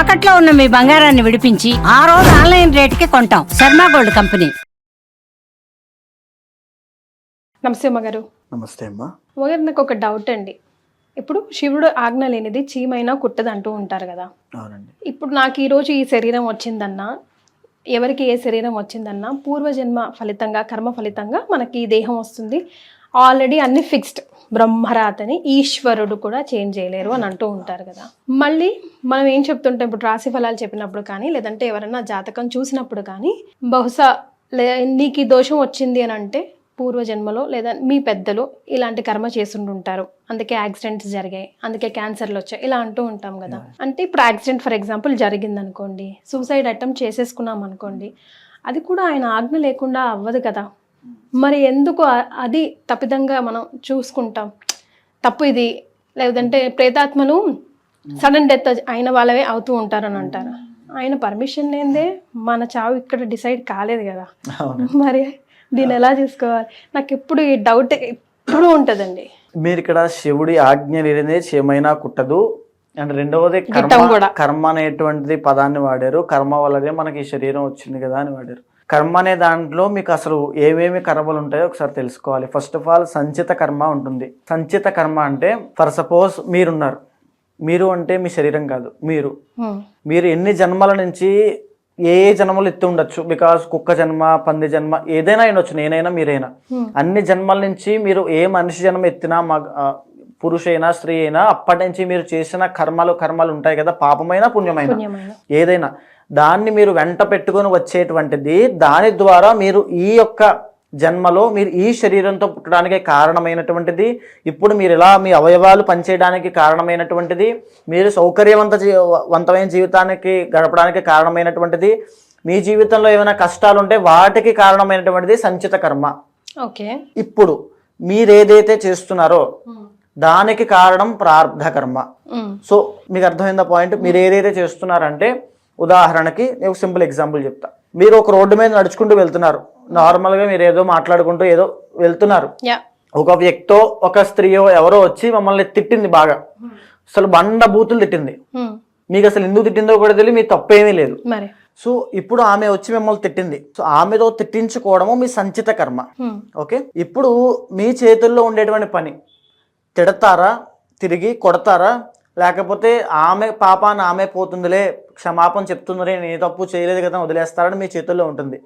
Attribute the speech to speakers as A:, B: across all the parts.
A: తాకట్లో ఉన్న మీ బంగారాన్ని విడిపించి ఆ రోజు ఆన్లైన్ రేటుకి కొంటాం. Sharma gold company.
B: నమస్తే అమ్మగారు
C: నమస్తే అమ్మా.
B: అమ్మగారు నాకు ఒక డౌట్ అండి. ఇప్పుడు శివుడు ఆజ్ఞ లేనిది చీమైనా కుట్టదు అంటూ ఉంటారు కదా.
C: అవునండి.
B: ఇప్పుడు నాకు ఈరోజు ఈ శరీరం వచ్చిందన్నా ఎవరికి ఏ శరీరం వచ్చిందన్నా పూర్వజన్మ ఫలితంగా కర్మ ఫలితంగా మనకి ఈ దేహం వస్తుంది. ఆల్రెడీ అన్ని ఫిక్స్డ్. బ్రహ్మరాతని ఈశ్వరుడు కూడా చేంజ్ చేయలేరు అని అంటూ ఉంటారు కదా. మళ్ళీ మనం ఏం చెప్తుంటాం? ఇప్పుడు రాశి ఫలాలు చెప్పినప్పుడు కానీ లేదంటే ఎవరైనా జాతకం చూసినప్పుడు కానీ బహుశా లే నీకు ఈ దోషం వచ్చింది అని అంటే పూర్వజన్మలో లేదా మీ పెద్దలు ఇలాంటి కర్మ చేస్తుంటుంటారు అందుకే యాక్సిడెంట్స్ జరిగాయి అందుకే క్యాన్సర్లు వచ్చాయి ఇలా అంటూ ఉంటాం కదా. అంటే ఇప్పుడు యాక్సిడెంట్ ఫర్ ఎగ్జాంపుల్ జరిగింది అనుకోండి సూసైడ్ అటెంప్ట్ చేసేసుకున్నాం అనుకోండి అది కూడా ఆయన ఆజ్ఞ లేకుండా అవ్వదు కదా. మరి ఎందుకు అది తప్పిదంగా మనం చూసుకుంటాం? తప్పు ఇది. లేదంటే ప్రేతాత్మలు సడన్ డెత్ అయిన వాళ్ళవే అవుతూ ఉంటారని అంటారు. ఆయన పర్మిషన్ లేదే మన చావు ఇక్కడ డిసైడ్ కాలేదు కదా. మరి దీన్ని ఎలా చూసుకోవాలి? నాకు ఎప్పుడు ఈ డౌట్ ఎప్పుడు ఉంటుందండి.
C: మీరు ఇక్కడ శివుడి ఆజ్ఞ లేనిదే చేమైనా కుట్టదు. అండ్ రెండవది కర్మ. కర్మ అనేటువంటిది పదాన్ని వాడారు. కర్మ వల్లనే మనకి శరీరం వచ్చింది కదా అని వాడారు. కర్మ అనే దాంట్లో మీకు అసలు ఏమేమి కర్మలు ఉంటాయో ఒకసారి తెలుసుకోవాలి. ఫస్ట్ ఆఫ్ ఆల్ సంచిత కర్మ ఉంటుంది. సంచిత కర్మ అంటే ఫర్ సపోజ్ మీరున్నారు. మీరు అంటే మీ శరీరం కాదు మీరు.
B: హ్మ్.
C: మీరు ఎన్ని జన్మల నుంచి ఏ ఏ జన్మలు ఎత్తి ఉండొచ్చు? బికాస్ కుక్క జన్మ పంది జన్మ ఏదైనా ఉండొచ్చు నేనైనా మీరైనా.
B: Hmm.
C: అన్ని జన్మల నుంచి మీరు ఏ మనిషి జన్మ ఎత్తినా మగ పురుషైనా స్త్రీ అయినా అప్పటి నుంచి మీరు చేసిన కర్మలు కర్మలు ఉంటాయి కదా పాపమైన పుణ్యమైన. ఏదైనా. దాన్ని మీరు వెంట పెట్టుకొని వచ్చేటువంటిది దాని ద్వారా మీరు ఈ యొక్క జన్మలో మీరు ఈ శరీరంతో పుట్టడానికి కారణమైనటువంటిది ఇప్పుడు మీరు ఇలా మీ అవయవాలు పనిచేయడానికి కారణమైనటువంటిది మీరు సౌకర్యవంత వంతమైన జీవితానికి గడపడానికి కారణమైనటువంటిది మీ జీవితంలో ఏమైనా కష్టాలు ఉంటే వాటికి కారణమైనటువంటిది సంచిత కర్మ.
B: ఓకే.
C: ఇప్పుడు మీరు ఏదైతే చేస్తున్నారో దానికి కారణం ప్రార్థ కర్మ. సో మీకు అర్థమైందా పాయింట్? మీరు ఏదైతే చేస్తున్నారంటే ఉదాహరణకి నేను ఒక సింపుల్ ఎగ్జాంపుల్ చెప్తా. మీరు ఒక రోడ్డు మీద నడుచుకుంటూ వెళ్తున్నారు. నార్మల్గా మీరు ఏదో మాట్లాడుకుంటూ ఏదో వెళ్తున్నారు. ఒక వ్యక్తో ఒక స్త్రీయో ఎవరో వచ్చి మమ్మల్ని తిట్టింది బాగా. అసలు బండ బూతులు తిట్టింది.
B: హ్మ్.
C: మీకు అసలు ఎందుకు తిట్టిందో కూడా తెలియదు మీ తప్పేమీ లేదు. సో ఇప్పుడు ఆమె వచ్చి మిమ్మల్ని తిట్టింది. సో ఆమెతో తిట్టించుకోవడము మీ సంచిత కర్మ.
B: హ్మ్.
C: ఓకే? ఇప్పుడు మీ చేతుల్లో ఉండేటువంటి పని తిడతారా తిరిగి కొడతారా లేకపోతే ఆమె పాపాన్ని ఆమె పోతుందిలే క్షమాపణ చెప్తుందిలే నేను ఏ తప్పు చేయలేదు కదా వదిలేస్తారని మీ చేతుల్లో ఉంటుంది.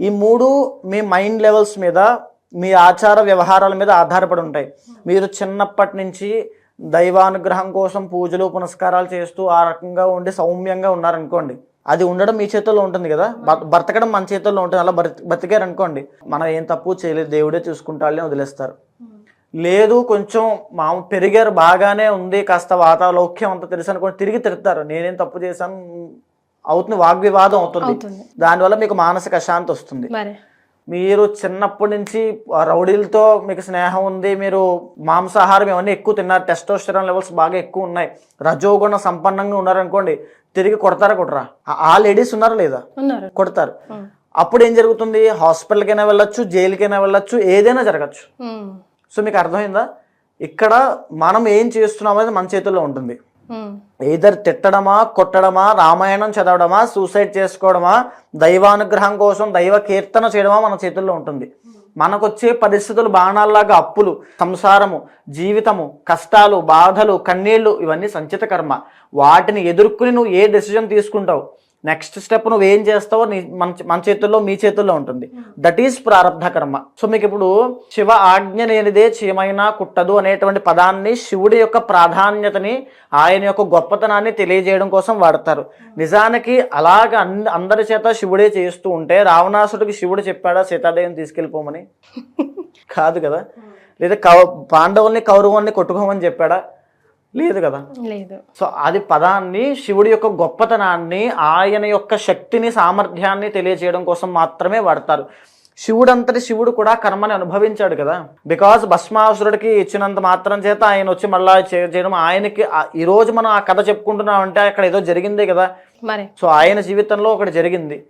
C: ఈ మూడు మీ మైండ్ లెవెల్స్ మీద మీ ఆచార వ్యవహారాల మీద ఆధారపడి ఉంటాయి. మీరు చిన్నప్పటి నుంచి దైవానుగ్రహం కోసం పూజలు పునస్కారాలు చేస్తూ ఆ రకంగా ఉండి సౌమ్యంగా ఉన్నారనుకోండి అది ఉండడం మీ చేతుల్లో ఉంటుంది కదా? బ్రతకడం మన చేతుల్లో ఉంటుంది అలా బ్రతి బ్రతికారనుకోండి అనుకోండి మనం ఏం తప్పు చేయలేదు దేవుడే చూసుకుంటాళ్ళని వదిలేస్తారు. లేదు కొంచెం మా పెరిగారు బాగానే ఉంది కాస్త వాతాలౌక్యం అంతా తెలుసు అనుకోండి తిరిగి తిడతారు. నేనేం తప్పు చేశాను? అవుతుంది వాగ్వివాదం అవుతుంది. దానివల్ల మీకు మానసిక అశాంతి వస్తుంది.
B: మరి?
C: చిన్నప్పటి నుంచి రౌడీలతో మీకు స్నేహం ఉంది మీరు మాంసాహారం ఇవన్నీ ఎక్కువ తిన్నారు టెస్టోస్టెరాన్ లెవెల్స్ బాగా ఎక్కువ ఉన్నాయి రజోగుణ సంపన్నంగా ఉన్నారనుకోండి తిరిగి కొడతారా కొట్టరా ఆ- లేడీస్ ఉన్నారా లేదా? కొడతారు. అప్పుడు ఏం జరుగుతుంది? హాస్పిటల్కైనా వెళ్ళొచ్చు జైలుకైనా వెళ్ళొచ్చు ఏదైనా జరగచ్చు. సో మీకు అర్థమైందా? ఇక్కడ మనం ఏం చేస్తున్నాం అనేది మన చేతుల్లో ఉంటుంది. ఏదర్ తిట్టడమా కొట్టడమా రామాయణం చదవడమా సూసైడ్ చేసుకోవడమా దైవానుగ్రహం కోసం దైవ కీర్తన చేయడమా మన చేతుల్లో ఉంటుంది. మనకొచ్చే పరిస్థితులు బాణాల్లాగా అప్పులు సంసారము జీవితము కష్టాలు బాధలు కన్నీళ్ళు ఇవన్నీ సంచిత కర్మ. వాటిని ఎదుర్కొని నువ్వు ఏ డెసిజన్ తీసుకుంటావు? నెక్స్ట్ స్టెప్ నువ్వు ఏం చేస్తావో నీ మన మన చేతుల్లో మీ చేతుల్లో ఉంటుంది. దట్ ఈస్ ప్రారంధ కర్మ సో మీకు ఇప్పుడు శివ ఆజ్ఞ లేనిదే చీమైనా కుట్టదు అనేటువంటి పదాన్ని శివుడి యొక్క ప్రాధాన్యతని ఆయన యొక్క గొప్పతనాన్ని తెలియజేయడం కోసం వాడతారు. నిజానికి అలాగ అంద అందరి చేత శివుడే చేస్తూ ఉంటే రావణాసుడికి శివుడు చెప్పాడా సీతాదేవిని తీసుకెళ్ళిపోమని? కాదు కదా. లేదా కౌ పాండవుల్ని కౌరవుల్ని కొట్టుకోమని చెప్పాడా? లేదు కదా.
B: లేదు.
C: సో అది పదాన్ని శివుడి యొక్క గొప్పతనాన్ని ఆయన యొక్క శక్తిని సామర్థ్యాన్ని తెలియజేయడం కోసం మాత్రమే వాడతారు. శివుడంతటి శివుడు కూడా కర్మని అనుభవించాడు కదా. బికాస్ భస్మాసురుడికి ఇచ్చినంత మాత్రం చేత ఆయన వచ్చి మళ్ళా చేయడం ఆయనకి ఈ రోజు మనం ఆ కథ చెప్పుకుంటున్నాం అంటే అక్కడ ఏదో జరిగిందే కదా.
B: మరి.
C: సో ఆయన జీవితంలో ఒకటి జరిగింది.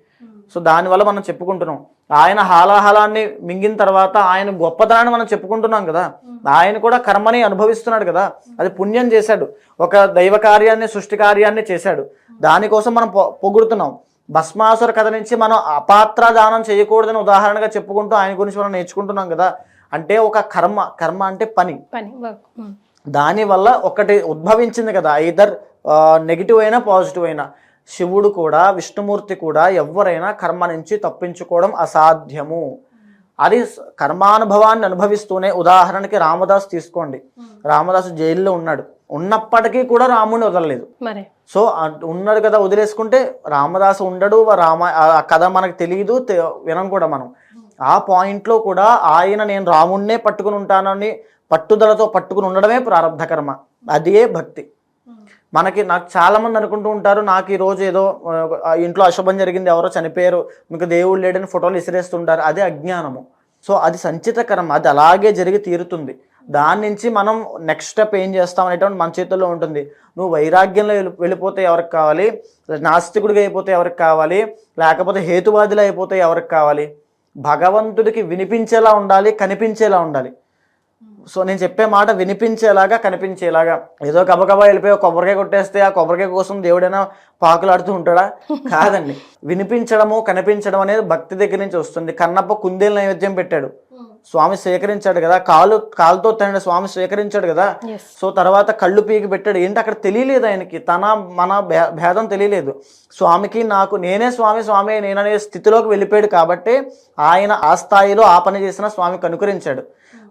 C: సో దానివల్ల మనం చెప్పుకుంటున్నాం. ఆయన హాలాహలాన్ని మింగిన తర్వాత ఆయన గొప్పతనాన్ని మనం చెప్పుకుంటున్నాం కదా. ఆయన కూడా కర్మని అనుభవిస్తున్నాడు కదా. అది పుణ్యం చేశాడు. ఒక దైవ కార్యాన్ని సృష్టి కార్యాన్ని చేశాడు. దానికోసం మనం పొగుడుతున్నాం. భస్మాసుర కథ నుంచి మనం అపాత్ర దానం చేయకూడదని ఉదాహరణగా చెప్పుకుంటూ ఆయన గురించి మనం నేర్చుకుంటున్నాం కదా. అంటే ఒక కర్మ కర్మ అంటే పని.
B: పని
C: దానివల్ల ఒకటి ఉద్భవించింది కదా ఐదర్ నెగిటివ్ అయినా పాజిటివ్ అయినా. శివుడు కూడా విష్ణుమూర్తి కూడా ఎవరైనా కర్మ నుంచి తప్పించుకోవడం అసాధ్యము. అది కర్మానుభవాన్ని అనుభవిస్తూనే ఉదాహరణకి రామదాస్ తీసుకోండి. రామదాసు జైల్లో ఉన్నాడు. ఉన్నప్పటికీ కూడా రాముడిని వదలలేదు. సో ఉన్నాడు కదా వదిలేసుకుంటే రామదాసు ఉండడు రామ ఆ కథ మనకు తెలియదు వినం కూడా మనం. ఆ పాయింట్లో కూడా ఆయన నేను రాముణ్ణే పట్టుకుని ఉంటానని పట్టుదలతో పట్టుకుని ఉండడమే ప్రారంధ కర్మ. అదే భక్తి. మనకి నాకు చాలామంది అనుకుంటూ ఉంటారు నాకు ఈరోజు ఏదో ఇంట్లో అశుభం జరిగింది ఎవరో చనిపోయారు మీకు దేవుడు లేడని ఫోటోలు ఇసిరేస్తుంటారు అదే అజ్ఞానము. సో అది సంచిత కర్మ అది అలాగే జరిగి తీరుతుంది. దాని నుంచి మనం నెక్స్ట్ స్టెప్ ఏం చేస్తాం అనేటువంటి మన చేతుల్లో ఉంటుంది. నువ్వు వైరాగ్యంలో వెళ్ళి- వెళ్ళిపోతే ఎవరికి కావాలి? నాస్తికుడిగా అయిపోతే ఎవరికి కావాలి? లేకపోతే హేతువాదిలో అయిపోతే ఎవరికి కావాలి? భగవంతుడికి వినిపించేలా ఉండాలి కనిపించేలా ఉండాలి. సో నేను చెప్పే మాట వినిపించేలాగా కనిపించేలాగా. ఏదో గబగబా వెళ్ళిపోయి కొబ్బరికాయ కొట్టేస్తే ఆ కొబ్బరికాయ కోసం దేవుడైనా పాకులాడుతూ ఉంటాడా? కాదండి. వినిపించడము కనిపించడం అనేది భక్తి దగ్గర నుంచి వస్తుంది. కన్నప్ప కుందేలు నైవేద్యం పెట్టాడు. స్వామి స్వీకరించాడు కదా. కాలు కాలుతో తినడు స్వామి స్వీకరించాడు కదా. సో తర్వాత కళ్ళు పీకి పెట్టాడు. ఏంటి అక్కడ తెలియలేదు ఆయనకి? తన మన భే- భేదం తెలియలేదు. స్వామికి నాకు నేనే స్వామి స్వామి నేననే స్థితిలోకి వెళ్ళిపోయాడు కాబట్టి ఆయన ఆ స్థాయిలో ఆ పని చేసిన స్వామి కనుకరించాడు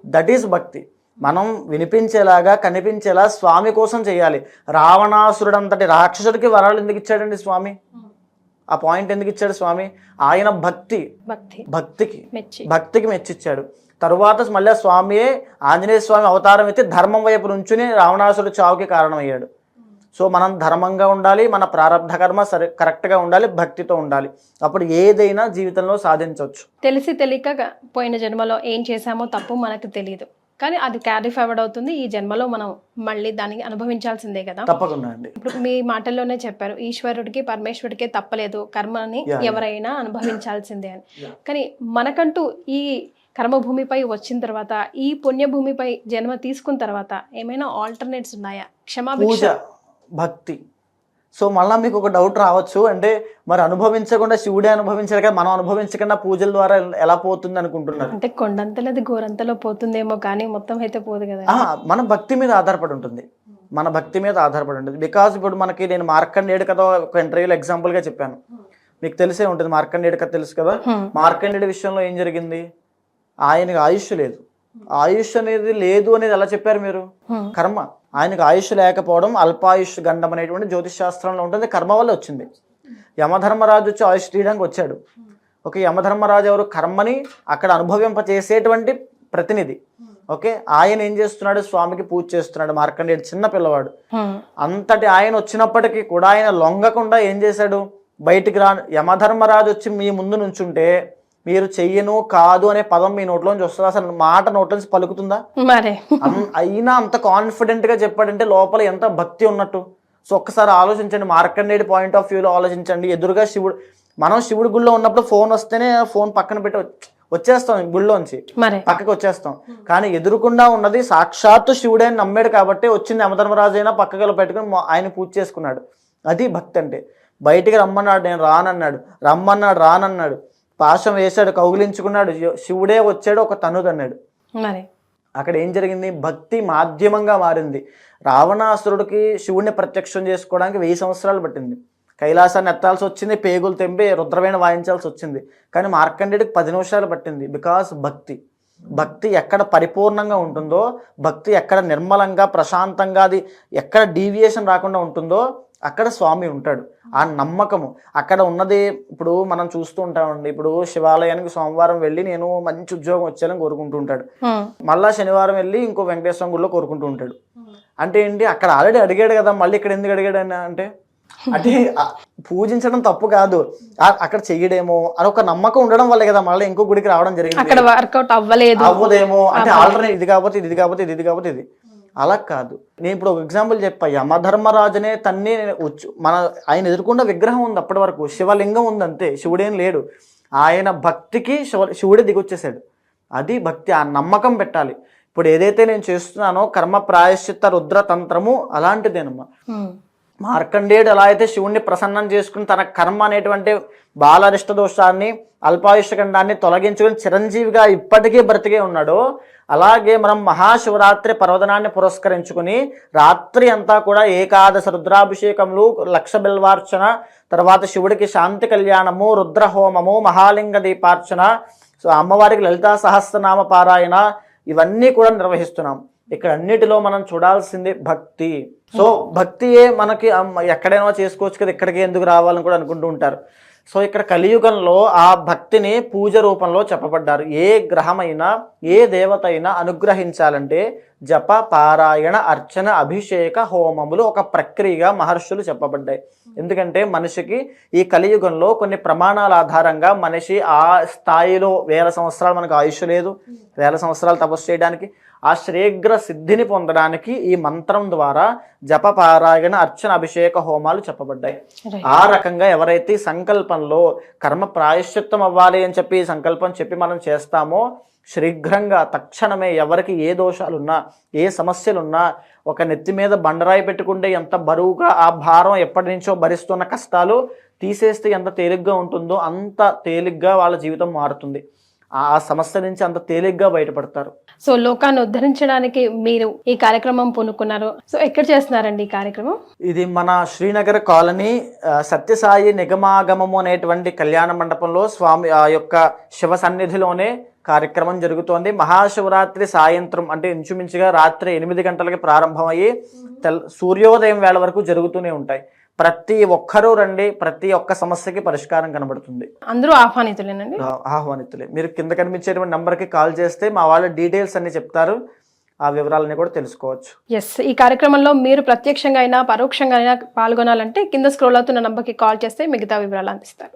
C: దట్ ఈస్ భక్తి. మనం వినిపించేలాగా కనిపించేలా స్వామి కోసం చేయాలి. రావణాసురుడు అంతటి రాక్షసుడికి వరాలు ఎందుకు ఇచ్చాడండి స్వామి? ఆ పాయింట్ ఎందుకు ఇచ్చాడు స్వామి? ఆయన భక్తి.
B: భక్తి.
C: భక్తికి.
B: మెచ్చి.
C: భక్తికి మెచ్చిచ్చాడు. తరువాత మళ్ళీ స్వామియే ఆంజనేయ స్వామి అవతారం ఎత్తి ధర్మం వైపు నుంచుని రావణాసుడు చావుకి కారణమయ్యాడు. సో మనం ధర్మంగా ఉండాలి మన ప్రారంధ కర్మ సరి కరెక్ట్గా ఉండాలి భక్తితో ఉండాలి. అప్పుడు ఏదైనా జీవితంలో సాధించవచ్చు.
B: తెలిసి తెలియక పోయిన జన్మలో ఏం చేశామో తప్పు మనకు తెలియదు కానీ అది క్యారీ ఫార్వర్డ్ అవుతుంది ఈ జన్మలో మనం మళ్ళీ దానికి అనుభవించాల్సిందే కదా.
C: తప్పకుండా అండి.
B: ఇప్పుడు మీ మాటల్లోనే చెప్పారు ఈశ్వరుడికి పరమేశ్వరుడికి తప్పలేదు కర్మని. ఎవరైనా అనుభవించాల్సిందే అని. కానీ మనకంటూ ఈ కర్మభూమిపై వచ్చిన తర్వాత ఈ పుణ్యభూమిపై జన్మ తీసుకున్న తర్వాత ఏమైనా ఆల్టర్నేట్స్ ఉన్నాయా? క్షమాభిక్ష
C: భక్తి. సో మళ్ళీ మీకు ఒక డౌట్ రావచ్చు. అంటే మరి అనుభవించకుండా శివుడే అనుభవించారు కదా మనం అనుభవించకుండా పూజల ద్వారా ఎలా పోతుంది అనుకుంటున్నారు?
B: అంటే కొండంతలది గోరంతలో పోతుందేమో కానీ మొత్తం అయితే పోదు కదా.
C: మన భక్తి మీద ఆధారపడి ఉంటుంది. మన భక్తి మీద ఆధారపడి ఉంటుంది. బికాజ్ ఇప్పుడు మనకి నేను మార్కండేయుడు కథ ఒక ఇంటర్వ్యూలో ఎగ్జాంపుల్గా చెప్పాను. మీకు తెలిసే ఉంటుంది మార్కండేయుడు కథ తెలుసు కదా. మార్కండేయుడి విషయంలో ఏం జరిగింది? ఆయనకి ఆయుష్ లేదు. ఆయుష్ అనేది లేదు అనేది ఎలా చెప్పారు మీరు. కర్మ. ఆయనకు ఆయుష్ లేకపోవడం అల్పాయుష్ గండం అనేటువంటి జ్యోతిష్ శాస్త్రంలో ఉంటుంది కర్మ వల్ల వచ్చింది. యమధర్మరాజు వచ్చి ఆయుష్ తీయడానికి వచ్చాడు. ఓకే యమధర్మరాజు ఎవరు? కర్మని అక్కడ అనుభవింప చేసేటువంటి ప్రతినిధి. ఓకే ఆయన ఏం చేస్తున్నాడు? స్వామికి పూజ చేస్తున్నాడు. మార్కండేయుడు చిన్న పిల్లవాడు. అంతటి ఆయన వచ్చినప్పటికీ కూడా ఆయన లొంగకుండా ఏం చేశాడు? బయటికి రా యమధర్మరాజు వచ్చి మీ ముందు నుంచుంటే మీరు చెయ్యను కాదు అనే పదం మీ నోట్లోంచి వస్తుందా? అసలు మాట నోట్లోంచి పలుకుతుందా?
B: మరే.
C: అయినా అంత కాన్ఫిడెంట్గా చెప్పాడంటే లోపల ఎంత భక్తి ఉన్నట్టు? సో ఒక్కసారి ఆలోచించండి మార్కండేయుడి పాయింట్ ఆఫ్ వ్యూలో ఆలోచించండి. ఎదురుగా శివుడు మనం శివుడి గుళ్ళో ఉన్నప్పుడు ఫోన్ వస్తేనే ఫోన్ పక్కన పెట్టి వచ్చ- వచ్చేస్తాం గుళ్ళోంచి.
B: మరే.
C: పక్కకి వచ్చేస్తాం. కానీ ఎదురుకుండా ఉన్నది సాక్షాత్తు శివుడే అని నమ్మాడు కాబట్టి వచ్చింది యమధర్మరాజు అయినా పక్కకి పెట్టుకుని ఆయన పూజ చేసుకున్నాడు. అది భక్తి అంటే. బయటికి రమ్మన్నాడు నేను రానన్నాడు. రమ్మన్నాడు రానన్నాడు. పాశం వేశాడు కౌగిలించుకున్నాడు. శివ- శివుడే వచ్చాడు ఒక తన్నుదన్నాడు
B: మరే?
C: అక్కడ ఏం జరిగింది? భక్తి మాధ్యమంగా మారింది. రావణాసురుడికి శివుణ్ణి ప్రత్యక్షం చేసుకోవడానికి వెయ్యి సంవత్సరాలు పట్టింది. కైలాసాన్ని ఎత్తాల్సి వచ్చింది పేగులు తెంపి రుద్రవేణ వాయించాల్సి వచ్చింది. కానీ మార్కండేయుడికి పది నిమిషాలు పట్టింది. బికాస్ భక్తి. భక్తి ఎక్కడ పరిపూర్ణంగా ఉంటుందో భక్తి ఎక్కడ నిర్మలంగా ప్రశాంతంగా అది ఎక్కడ డీవియేషన్ రాకుండా ఉంటుందో అక్కడ స్వామి ఉంటాడు. ఆ నమ్మకము. అక్కడ ఉన్నది ఇప్పుడు మనం చూస్తూ ఉంటామండి. ఇప్పుడు శివాలయానికి సోమవారం వెళ్ళి నేను మంచి ఉద్యోగం వచ్చేయాలని కోరుకుంటూ ఉంటాడు. మళ్ళా శనివారం వెళ్ళి ఇంకో వెంకటేశ్వరం గుడిలో కోరుకుంటూ ఉంటాడు. అంటే ఏంటి? అక్కడ ఆల్రెడీ అడిగాడు కదా మళ్ళీ ఇక్కడ ఎందుకు అడిగాడు అంటే అంటే పూజించడం తప్పు కాదు. అక్కడ చెయ్యడేమో అని ఒక నమ్మకం ఉండడం వల్లే కదా మళ్ళీ ఇంకో గుడికి రావడం జరిగింది.
B: అక్కడ వర్కౌట్ అవ్వలేదు.
C: అవ్వదేమో. అంటే ఆల్టర్నేట్ ఇది కాకపోతే ఇది కాకపోతే ఇది ఇది కాకపోతే ఇది. అలా కాదు. నేను ఇప్పుడు ఒక ఎగ్జాంపుల్ చెప్పా. యమధర్మరాజునే తన్ని వచ్చు మన ఆయన ఎదుర్కొన్న విగ్రహం ఉంది అప్పటి వరకు. శివలింగం ఉంది అంతే శివుడేం లేడు. ఆయన భక్తికి శివ శివుడే దిగొచ్చేసాడు. అది భక్తి ఆ నమ్మకం పెట్టాలి. ఇప్పుడు ఏదైతే నేను చేస్తున్నానో కర్మ ప్రాయశ్చిత్త రుద్ర తంత్రము అలాంటిదేనమ్మా. మార్కండేయుడు ఎలా అయితే శివుణ్ణి ప్రసన్నం చేసుకుని తన కర్మ అనేటువంటి బాలరిష్ట దోషాన్ని అల్పాయుష్కండాన్ని తొలగించుకుని చిరంజీవిగా ఇప్పటికీ బ్రతికే ఉన్నాడో అలాగే మనం మహాశివరాత్రి పర్వదనాన్ని పురస్కరించుకుని రాత్రి అంతా కూడా ఏకాదశ రుద్రాభిషేకములు లక్ష బిల్వార్చన తర్వాత శివుడికి శాంతి కళ్యాణము రుద్రహోమము మహాలింగ దీపార్చన సో అమ్మవారికి లలితా సహస్రనామ పారాయణ ఇవన్నీ కూడా నిర్వహిస్తున్నాం. ఇక్కడ అన్నిటిలో మనం చూడాల్సింది భక్తి. సో భక్తియే మనకి ఎక్కడైనా చేసుకోవచ్చు కదా ఇక్కడికి ఎందుకు రావాలని కూడా అనుకుంటూ ఉంటారు. సో ఇక్కడ కలియుగంలో ఆ భక్తిని పూజ రూపంలో చెప్పబడ్డారు. ఏ గ్రహమైనా ఏ దేవత అయినా అనుగ్రహించాలంటే జప పారాయణ అర్చన అభిషేక హోమములు ఒక ప్రక్రియగా మహర్షులు చెప్పబడ్డాయి. ఎందుకంటే మనిషికి ఈ కలియుగంలో కొన్ని ప్రమాణాల ఆధారంగా మనిషి ఆ స్థాయిలో వేల సంవత్సరాలు మనకు ఆయుష్ లేదు. వేల సంవత్సరాలు తపస్సు చేయడానికి ఆ శ్రేగ్ర సిద్ధిని పొందడానికి ఈ మంత్రం ద్వారా జప పారాయణ అర్చన అభిషేక హోమాలు చెప్పబడ్డాయి. ఆ రకంగా ఎవరైతే సంకల్పంలో కర్మ ప్రాయశ్చిత్తం అవ్వాలి అని చెప్పి సంకల్పం చెప్పి మనం చేస్తామో శీఘ్రంగా తక్షణమే ఎవరికి ఏ దోషాలున్నా ఏ సమస్యలున్నా ఒక నెత్తి మీద బండరాయి పెట్టుకుంటే ఎంత బరువుగా ఆ భారం ఎప్పటి నుంచో భరిస్తున్న కష్టాలు తీసేస్తే ఎంత తేలిగ్గా ఉంటుందో అంత తేలిగ్గా వాళ్ళ జీవితం మారుతుంది ఆ సమస్య నుంచి అంత తేలిగ్గా బయటపడతారు.
B: సో లోకాన్ని ఉద్ధరించడానికి మీరు ఈ కార్యక్రమం పూనుకున్నారు. సో ఎక్కడ చేస్తున్నారండి ఈ కార్యక్రమం?
C: ఇది మన శ్రీనగర్ కాలనీ సత్యసాయి నిగమాగమము అనేటువంటి కళ్యాణ మండపంలో స్వామి ఆ యొక్క శివ సన్నిధిలోనే కార్యక్రమం జరుగుతోంది. మహాశివరాత్రి సాయంత్రం అంటే ఇంచుమించుగా రాత్రి ఎనిమిది గంటలకి ప్రారంభమయ్యి తెల్ సూర్యోదయం వేళ వరకు జరుగుతూనే ఉంటాయి. ప్రతి ఒక్కరూ రండి ప్రతి ఒక్క సమస్యకి పరిష్కారం కనబడుతుంది.
B: అందరూ ఆహ్వానితులేనండి.
C: ఆహ్వానితులే. మీరు కింద కనిపించేటువంటి నంబర్కి కాల్ చేస్తే మా వాళ్ళ డీటెయిల్స్ అన్ని చెప్తారు. ఆ వివరాలన్నీ కూడా తెలుసుకోవచ్చు.
B: ఎస్ ఈ కార్యక్రమంలో మీరు ప్రత్యక్షంగా అయినా పరోక్షంగా అయినా పాల్గొనాలంటే కింద స్క్రోల్ అవుతున్న నంబర్కి కాల్ చేస్తే మిగతా వివరాలు అందిస్తారు.